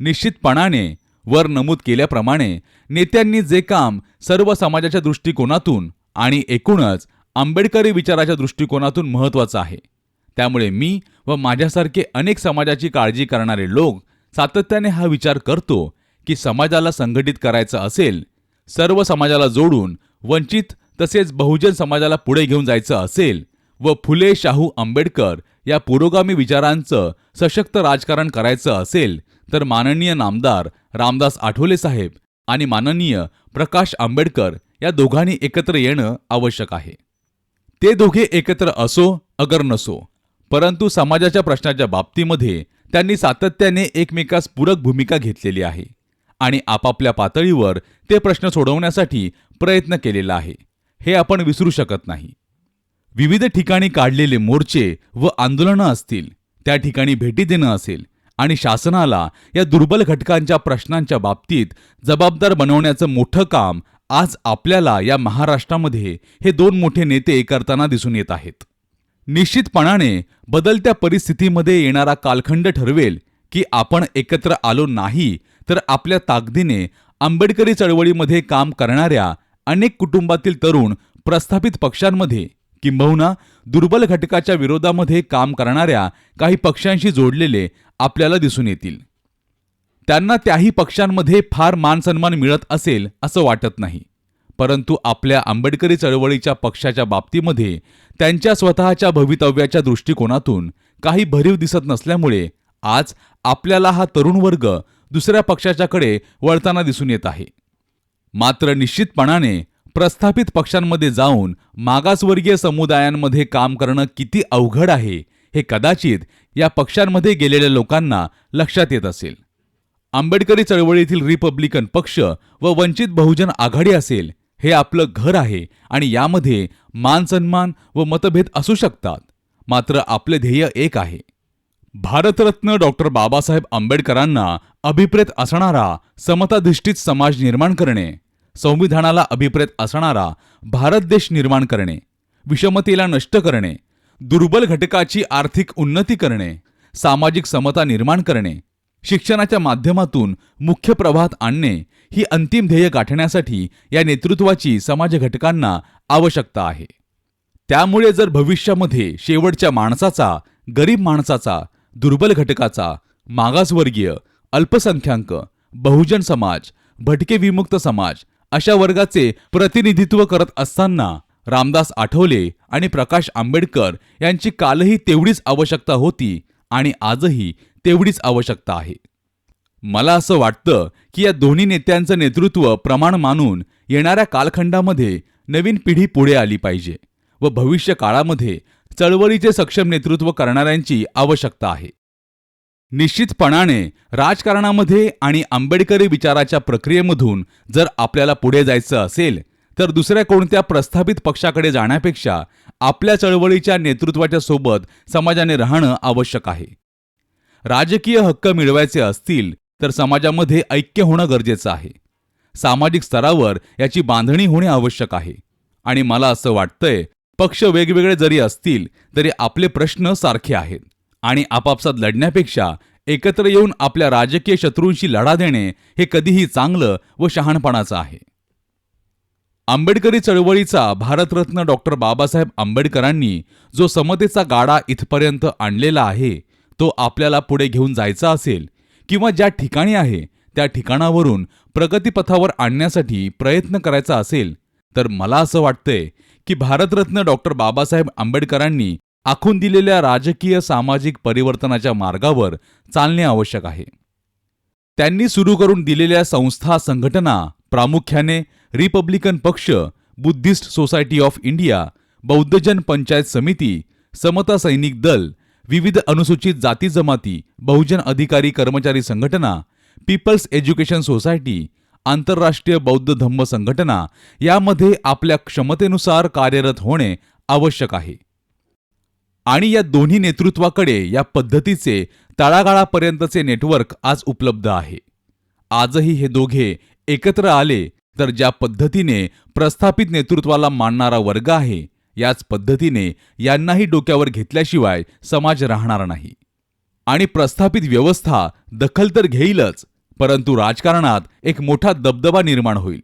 निश्चितपणाने वर नमूद केल्याप्रमाणे नेत्यांनी जे काम सर्व समाजाच्या दृष्टिकोनातून आणि एकूणच आंबेडकरी विचाराच्या दृष्टिकोनातून महत्त्वाचं आहे. त्यामुळे मी व माझ्यासारखे अनेक समाजाची काळजी करणारे लोक सातत्याने हा विचार करतो की समाजाला संघटित करायचं असेल सर्व समाजाला जोडून वंचित तसेच बहुजन समाजाला पुढे घेऊन जायचं असेल व फुले शाहू आंबेडकर या पुरोगामी विचारांचं सशक्त राजकारण करायचं असेल तर माननीय नामदार रामदास आठवले साहेब आणि माननीय प्रकाश आंबेडकर या दोघांनी एकत्र येणं आवश्यक आहे. ते दोघे एकत्र असो अगर नसो परंतु समाजाच्या प्रश्नाच्या बाबतीमध्ये त्यांनी सातत्याने एकमेकास पूरक भूमिका घेतलेली आहे आणि आपापल्या पातळीवर ते प्रश्न सोडवण्यासाठी प्रयत्न केलेला आहे. हे आपण विसरू शकत नाही. विविध ठिकाणी काढलेले मोर्चे व आंदोलनं असतील त्या ठिकाणी भेटी देणं असेल आणि शासनाला या दुर्बल घटकांच्या प्रश्नांच्या बाबतीत जबाबदार बनवण्याचं मोठं काम आज आपल्याला या महाराष्ट्रामध्ये हे दोन मोठे नेते करताना दिसून येत आहेत. निश्चितपणाने बदलत्या परिस्थितीमध्ये येणारा कालखंड ठरवेल की आपण एकत्र आलो नाही तर आपल्या ताकदीने आंबेडकरी चळवळीमध्ये काम करणाऱ्या अनेक कुटुंबातील तरुण प्रस्थापित पक्षांमध्ये किंबहुना दुर्बल घटकाच्या विरोधामध्ये काम करणाऱ्या काही पक्षांशी जोडलेले आपल्याला दिसून येतील. त्यांना त्याही पक्षांमध्ये फार मानसन्मान मिळत असेल असं वाटत नाही. परंतु आपल्या आंबेडकरी चळवळीच्या पक्षाच्या बाबतीमध्ये त्यांच्या स्वतःच्या भवितव्याच्या दृष्टिकोनातून काही भरीव दिसत नसल्यामुळे आज आपल्याला हा तरुण वर्ग दुसऱ्या पक्षाच्याकडे वळताना दिसून येत आहे. मात्र निश्चितपणाने प्रस्थापित पक्षांमध्ये जाऊन मागासवर्गीय समुदायांमध्ये काम करणं किती अवघड आहे हे कदाचित या पक्षांमध्ये गेलेल्या लोकांना लक्षात येत असेल. आंबेडकरी चळवळीतील रिपब्लिकन पक्ष व वंचित बहुजन आघाडी असेल हे आपलं घर आहे आणि यामध्ये मान सन्मान व मतभेद असू शकतात. मात्र आपले ध्येय एक आहे. भारतरत्न डॉक्टर बाबासाहेब आंबेडकरांना अभिप्रेत असणारा समताधिष्ठित समाज निर्माण करणे संविधानाला अभिप्रेत असणारा भारत देश निर्माण करणे विषमतेला नष्ट करणे दुर्बल घटकाची आर्थिक उन्नती करणे सामाजिक समता निर्माण करणे शिक्षणाच्या माध्यमातून मुख्य प्रवाहात आणणे ही अंतिम ध्येय गाठण्यासाठी या नेतृत्वाची समाज घटकांना आवश्यकता आहे. त्यामुळे जर भविष्यामध्ये शेवटच्या माणसाचा गरीब माणसाचा दुर्बल घटकाचा मागासवर्गीय अल्पसंख्याक बहुजन समाज भटके विमुक्त समाज अशा वर्गाचे प्रतिनिधित्व करत असताना रामदास आठवले आणि प्रकाश आंबेडकर यांची कालही तेवढीच आवश्यकता होती आणि आजही तेवढीच आवश्यकता आहे. मला असं वाटतं की या दोन्ही नेत्यांचं नेतृत्व प्रमाण मानून येणाऱ्या कालखंडामध्ये नवीन पिढी पुढे आली पाहिजे व भविष्य काळामध्ये चळवळीचे सक्षम नेतृत्व करणाऱ्यांची आवश्यकता आहे. निश्चितपणाने राजकारणामध्ये आणि आंबेडकरी विचाराच्या प्रक्रियेमधून जर आपल्याला पुढे जायचं असेल तर दुसऱ्या कोणत्या प्रस्थापित पक्षाकडे जाण्यापेक्षा आपल्या चळवळीच्या नेतृत्वाच्या सोबत समाजाने राहणं आवश्यक आहे. राजकीय हक्क मिळवायचे असतील तर समाजामध्ये ऐक्य होणं गरजेचं आहे. सामाजिक स्तरावर याची बांधणी होणे आवश्यक आहे. आणि मला असं वाटतंय पक्ष वेगवेगळे जरी असतील तरी आपले प्रश्न सारखे आहेत. आणि आपापसात लढण्यापेक्षा एकत्र येऊन आपल्या राजकीय शत्रूंशी लढा देणे हे कधीही चांगलं व शहाणपणाचं आहे. आंबेडकरी चळवळीचा भारतरत्न डॉक्टर बाबासाहेब आंबेडकरांनी जो समतेचा गाडा इथपर्यंत आणलेला आहे तो आपल्याला पुढे घेऊन जायचा असेल किंवा ज्या ठिकाणी आहे त्या ठिकाणावरून प्रगतीपथावर आणण्यासाठी प्रयत्न करायचा असेल तर मला असं वाटतंय की भारतरत्न डॉक्टर बाबासाहेब आंबेडकरांनी आखून दिलेल्या राजकीय सामाजिक परिवर्तनाच्या मार्गावर चालणे आवश्यक आहे. त्यांनी सुरू करून दिलेल्या संस्था संघटना प्रामुख्याने रिपब्लिकन पक्ष Buddhist society of India Bauddhajan Panchayat Samiti Samata Sainik दल विविध अनुसूचित जाती जमाती बहुजन अधिकारी कर्मचारी संघटना पीपल्स एज्युकेशन सोसायटी आंतरराष्ट्रीय बौद्ध धम्म संघटना यामध्ये आपल्या क्षमतेनुसार कार्यरत होणे आवश्यक आहे. आणि या दोन्ही नेतृत्वाकडे या पद्धतीचे तळागाळापर्यंतचे नेटवर्क आज उपलब्ध आहे. आजही हे दोघे एकत्र आले तर ज्या पद्धतीने प्रस्थापित नेतृत्वाला मानणारा वर्ग आहे याच पद्धतीने यांनाही डोक्यावर घेतल्याशिवाय समाज राहणार नाही. आणि प्रस्थापित व्यवस्था दखल तर घेईलच परंतु राजकारणात एक मोठा दबदबा निर्माण होईल.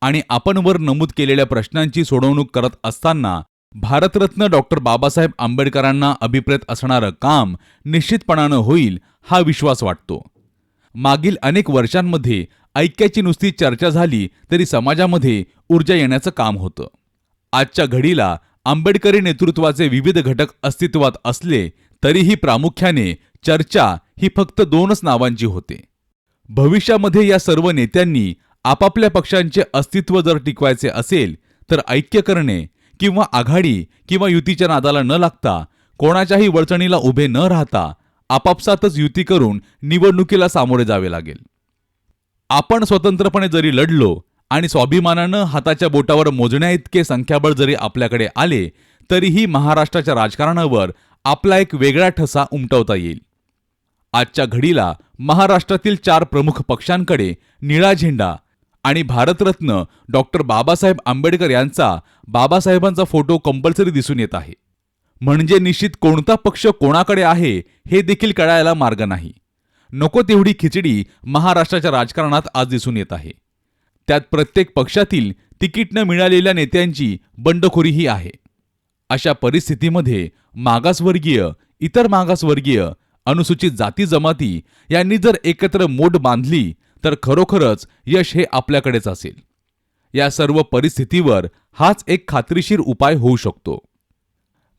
आणि आपण वर नमूद केलेल्या प्रश्नांची सोडवणूक करत असताना भारतरत्न डॉक्टर बाबासाहेब आंबेडकरांना अभिप्रेत असणारं काम निश्चितपणानं होईल हा विश्वास वाटतो. मागील अनेक वर्षांमध्ये ऐक्याची नुसती चर्चा झाली तरी समाजामध्ये ऊर्जा येण्याचं काम होतं. आजच्या घडीला आंबेडकरी नेतृत्वाचे विविध घटक अस्तित्वात असले तरीही प्रामुख्याने चर्चा ही फक्त दोनच नावांची होते. भविष्यामध्ये या सर्व नेत्यांनी आपापल्या पक्षांचे अस्तित्व जर टिकवायचे असेल तर ऐक्य करणे किंवा आघाडी किंवा युतीच्या नादाला न लागता कोणाच्याही वळचणीला उभे न राहता आपापसातच युती करून निवडणुकीला सामोरे जावे लागेल. आपण स्वतंत्रपणे जरी लढलो आणि स्वाभिमानानं हाताच्या बोटावर मोजण्या इतके संख्याबळ जरी आपल्याकडे आले तरीही महाराष्ट्राच्या राजकारणावर आपला एक वेगळा ठसा उमटवता येईल. आजच्या घडीला महाराष्ट्रातील चार प्रमुख पक्षांकडे निळा झेंडा आणि भारतरत्न डॉक्टर बाबासाहेब आंबेडकर यांचा बाबासाहेबांचा फोटो कंपल्सरी दिसून येत आहे. म्हणजे निश्चित कोणता पक्ष कोणाकडे आहे हे देखील कळायला मार्ग नाही. नको तेवढी खिचडी महाराष्ट्राच्या राजकारणात आज दिसून येत आहे. त्यात प्रत्येक पक्षातील तिकीट न मिळालेल्या नेत्यांची बंडखोरीही आहे. अशा परिस्थितीमध्ये मागासवर्गीय इतर मागासवर्गीय अनुसूचित जाती जमाती यांनी जर एकत्र मोठ बांधली तर खरोखरच यश हे आपल्याकडेच असेल. या सर्व परिस्थितीवर हाच एक खात्रीशीर उपाय होऊ शकतो.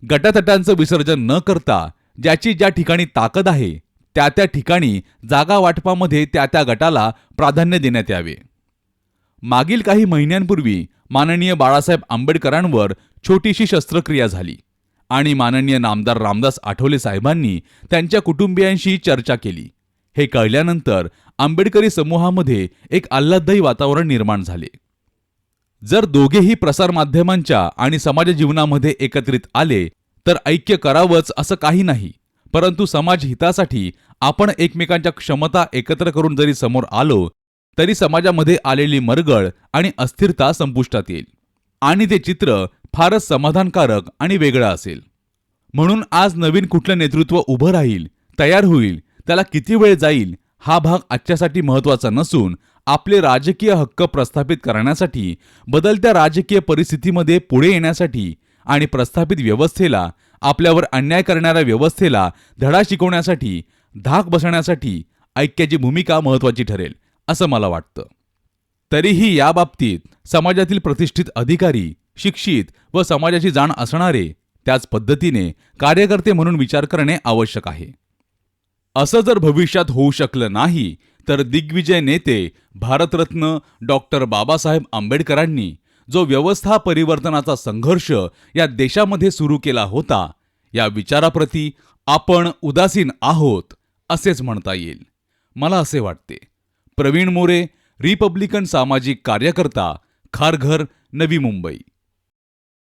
गटातटांचं विसर्जन न करता ज्याची ज्या ठिकाणी ताकद आहे त्या त्या ठिकाणी जागा वाटपामध्ये त्या त्या गटाला प्राधान्य देण्यात यावे. मागील काही महिन्यांपूर्वी माननीय बाळासाहेब आंबेडकरांवर छोटीशी शस्त्रक्रिया झाली आणि माननीय नामदार रामदास आठवले साहेबांनी त्यांच्या कुटुंबियांशी चर्चा केली. हे कळल्यानंतर आंबेडकरी समूहामध्ये एक आल्हाददायी वातावरण निर्माण झाले. जर दोघेही प्रसारमाध्यमांच्या आणि समाज जीवनामध्ये एकत्रित आले तर ऐक्य करावंच असं काही नाही. परंतु समाज हितासाठी आपण एकमेकांच्या क्षमता एकत्र करून जरी समोर आलो तरी समाजामध्ये आलेली मरगळ आणि अस्थिरता संपुष्टात येईल. आणि ते चित्र फारच समाधानकारक आणि वेगळं असेल. म्हणून आज नवीन कुठलं नेतृत्व उभं राहील तयार होईल त्याला किती वेळ जाईल हा भाग आजच्यासाठी महत्त्वाचा नसून आपले राजकीय हक्क प्रस्थापित करण्यासाठी बदलत्या राजकीय परिस्थितीमध्ये पुढे येण्यासाठी आणि प्रस्थापित व्यवस्थेला आपल्यावर अन्याय करणाऱ्या व्यवस्थेला धडा शिकवण्यासाठी धाक बसण्यासाठी ऐक्याची भूमिका महत्वाची ठरेल असं मला वाटतं. तरीही याबाबतीत समाजातील प्रतिष्ठित अधिकारी शिक्षित व समाजाची जाण असणारे त्याच पद्धतीने कार्यकर्ते म्हणून विचार करणे आवश्यक आहे. असं जर भविष्यात होऊ शकलं नाही तर दिग्विजय नेते भारतरत्न डॉक्टर बाबासाहेब आंबेडकरांनी जो व्यवस्था परिवर्तनाचा संघर्ष या देशामध्ये सुरू केला होता या विचाराप्रती आपण उदासीन आहोत असेच म्हणता येईल. मला असे वाटते. प्रवीण मोरे रिपब्लिकन सामाजिक कार्यकर्ता खारघर नवी मुंबई.